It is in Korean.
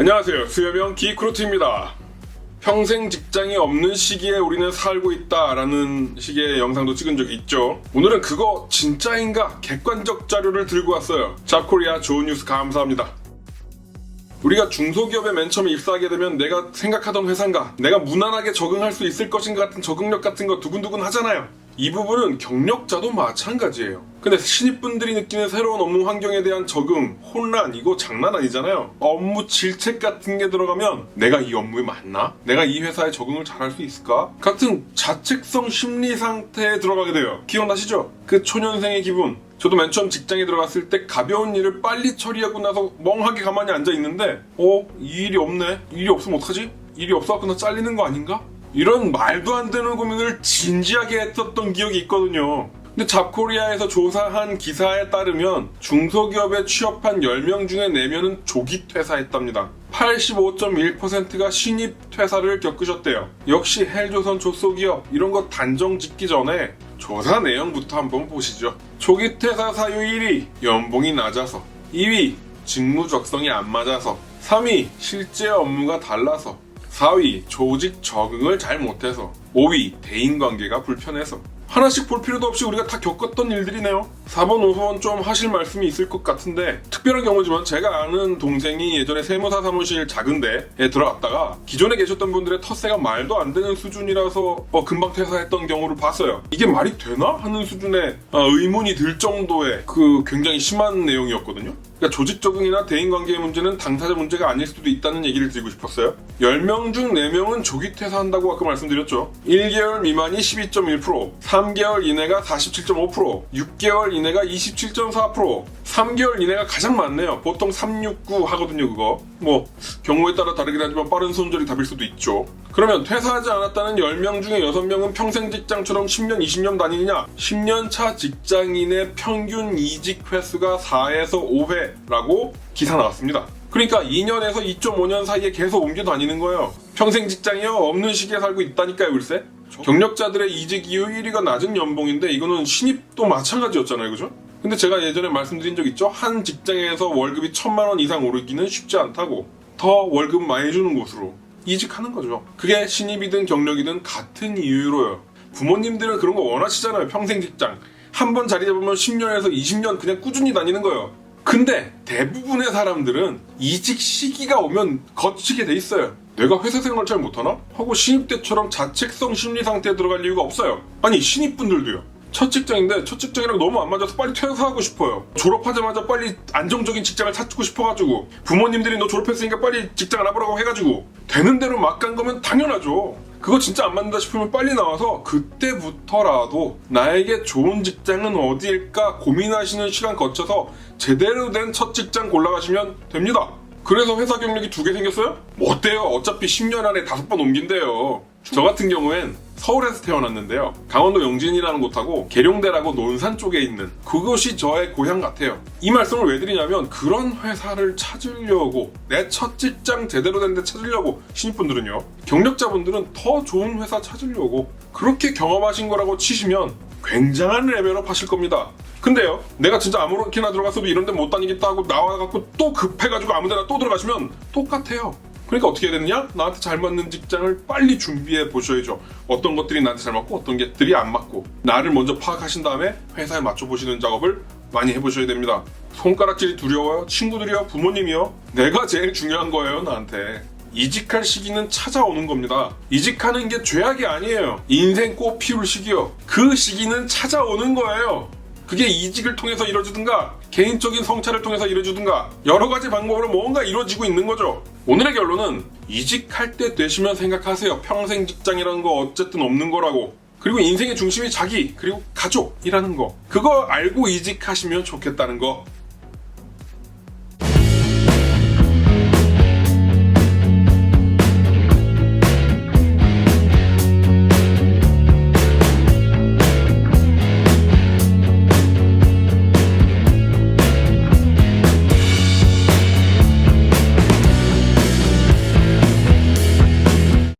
안녕하세요. 수여병 기크루트입니다. 평생 직장이 없는 시기에 우리는 살고 있다라는 식의 영상도 찍은 적이 있죠. 오늘은 그거 진짜인가 객관적 자료를 들고 왔어요. 잡코리아 좋은 뉴스 감사합니다. 우리가 중소기업에 맨 처음에 입사하게 되면 내가 생각하던 회사인가, 내가 무난하게 적응할 수 있을 것인가 같은 적응력 같은 거 두근두근 하잖아요. 이 부분은 경력자도 마찬가지예요. 근데 신입분들이 느끼는 새로운 업무 환경에 대한 적응, 혼란, 이거 장난 아니잖아요. 업무 질책 같은 게 들어가면 내가 이 업무에 맞나? 내가 이 회사에 적응을 잘할 수 있을까? 같은 자책성 심리 상태에 들어가게 돼요. 기억나시죠? 그 초년생의 기분. 저도 맨 처음 직장에 들어갔을 때 가벼운 일을 빨리 처리하고 나서 멍하게 가만히 앉아 있는데, 어? 이 일이 없네? 이 일이 없으면 어떡하지? 일이 없어갖고 나 잘리는 거 아닌가? 이런 말도 안 되는 고민을 진지하게 했었던 기억이 있거든요. 근데 잡코리아에서 조사한 기사에 따르면 중소기업에 취업한 10명 중에 4명은 조기 퇴사했답니다. 85.1%가 신입 퇴사를 겪으셨대요. 역시 헬조선 조소기업 이런 거 단정 짓기 전에 조사 내용부터 한번 보시죠. 조기 퇴사 사유 1위 연봉이 낮아서 2위 직무 적성이 안 맞아서 3위 실제 업무가 달라서 4위 조직 적응을 잘 못해서 5위 대인관계가 불편해서 하나씩 볼 필요도 없이 우리가 다 겪었던 일들이네요. 4번 5번 좀 하실 말씀이 있을 것 같은데 특별한 경우지만 제가 아는 동생이 예전에 세무사 사무실 작은 데에 들어갔다가 기존에 계셨던 분들의 텃세가 말도 안 되는 수준이라서 어, 금방 퇴사했던 경우를 봤어요. 이게 말이 되나? 하는 수준의 어, 의문이 들 정도의 그 굉장히 심한 내용이었거든요 그러니까 조직 적응이나 대인 관계의 문제는 당사자 문제가 아닐 수도 있다는 얘기를 드리고 싶었어요. 10명 중 4명은 조기 퇴사한다고 아까 말씀드렸죠. 1개월 미만이 12.1%, 3개월 이내가 47.5%, 6개월 이내가 27.4%, 3개월 이내가 가장 많네요. 보통 369 하거든요, 그거. 뭐, 경우에 따라 다르긴 하지만 빠른 손절이 답일 수도 있죠. 그러면 퇴사하지 않았다는 10명 중에 6명은 평생 직장처럼 10년, 20년 다니느냐? 10년 차 직장인의 평균 이직 횟수가 4에서 5회 라고 기사 나왔습니다. 그러니까 2년에서 2.5년 사이에 계속 옮겨 다니는 거예요. 평생 직장이요? 없는 시기에 살고 있다니까요, 글쎄? 경력자들의 이직 이후 1위가 낮은 연봉인데 이거는 신입도 마찬가지였잖아요, 그죠? 근데 제가 예전에 말씀드린 적 있죠? 한 직장에서 월급이 천만 원 이상 오르기는 쉽지 않다고. 더 월급 많이 주는 곳으로 이직하는 거죠. 그게 신입이든 경력이든 같은 이유로요. 부모님들은 그런 거 원하시잖아요. 평생 직장. 한 번 자리 잡으면 10년에서 20년 그냥 꾸준히 다니는 거예요. 근데 대부분의 사람들은 이직 시기가 오면 거치게 돼 있어요. 내가 회사 생활 잘 못하나? 하고 신입 때처럼 자책성 심리 상태에 들어갈 이유가 없어요. 아니 신입분들도요. 첫 직장인데 첫 직장이랑 너무 안 맞아서 빨리 퇴사하고 싶어요. 졸업하자마자 빨리 안정적인 직장을 찾고 싶어가지고 부모님들이 너 졸업했으니까 빨리 직장 알아보라고 해가지고 되는 대로 막 간 거면 당연하죠. 그거 진짜 안 맞는다 싶으면 빨리 나와서 그때부터라도 나에게 좋은 직장은 어디일까 고민하시는 시간 거쳐서 제대로 된 첫 직장 골라가시면 됩니다. 그래서 회사 경력이 두 개 생겼어요? 뭐 어때요? 어차피 10년 안에 다섯 번 옮긴대요. 저 같은 경우엔 서울에서 태어났는데요. 강원도 영진이라는 곳하고 계룡대라고 논산 쪽에 있는 그곳이 저의 고향 같아요. 이 말씀을 왜 드리냐면 그런 회사를 찾으려고 내 첫 직장 제대로 된 데 찾으려고 신입분들은요. 경력자분들은 더 좋은 회사 찾으려고 그렇게 경험하신 거라고 치시면 굉장한 레벨업 하실 겁니다. 근데요, 내가 진짜 아무렇게나 들어갔어도 이런 데 못 다니겠다 하고 나와갖고 또 급해가지고 아무 데나 또 들어가시면 똑같아요. 그러니까 어떻게 해야 되느냐? 나한테 잘 맞는 직장을 빨리 준비해 보셔야죠. 어떤 것들이 나한테 잘 맞고 어떤 것들이 안 맞고 나를 먼저 파악하신 다음에 회사에 맞춰 보시는 작업을 많이 해보셔야 됩니다. 손가락질이 두려워요? 친구들이요? 부모님이요? 내가 제일 중요한 거예요, 나한테. 이직할 시기는 찾아오는 겁니다. 이직하는 게 죄악이 아니에요. 인생 꽃 피울 시기요. 그 시기는 찾아오는 거예요. 그게 이직을 통해서 이루어지든가 개인적인 성찰을 통해서 이루어지든가 여러 가지 방법으로 뭔가 이루어지고 있는 거죠. 오늘의 결론은 이직할 때 되시면 생각하세요. 평생 직장이라는 거 어쨌든 없는 거라고. 그리고 인생의 중심이 자기 그리고 가족이라는 거. 그거 알고 이직하시면 좋겠다는 거.